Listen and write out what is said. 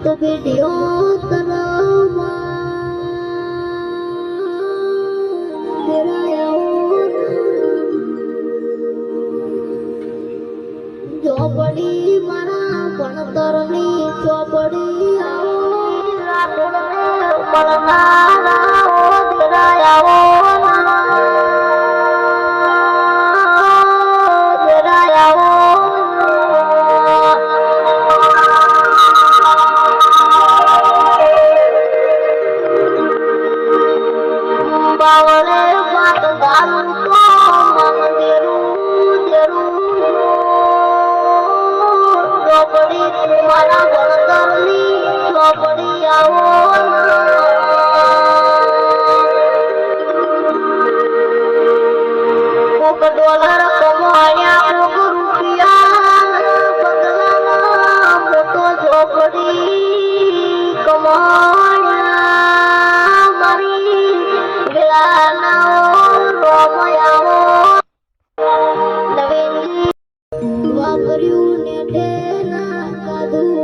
તો બેટીઓ તરવા ચોપડી મારા ભણતરની ચોપડી આવો લાકડને મળનારા બાવળે પાટ ગાલું તો મન દેરું દેરું ચોપડી મારા ભણતરની ચોપડી આવો ડોલર વાપર્યું ને ઢેલા કાધું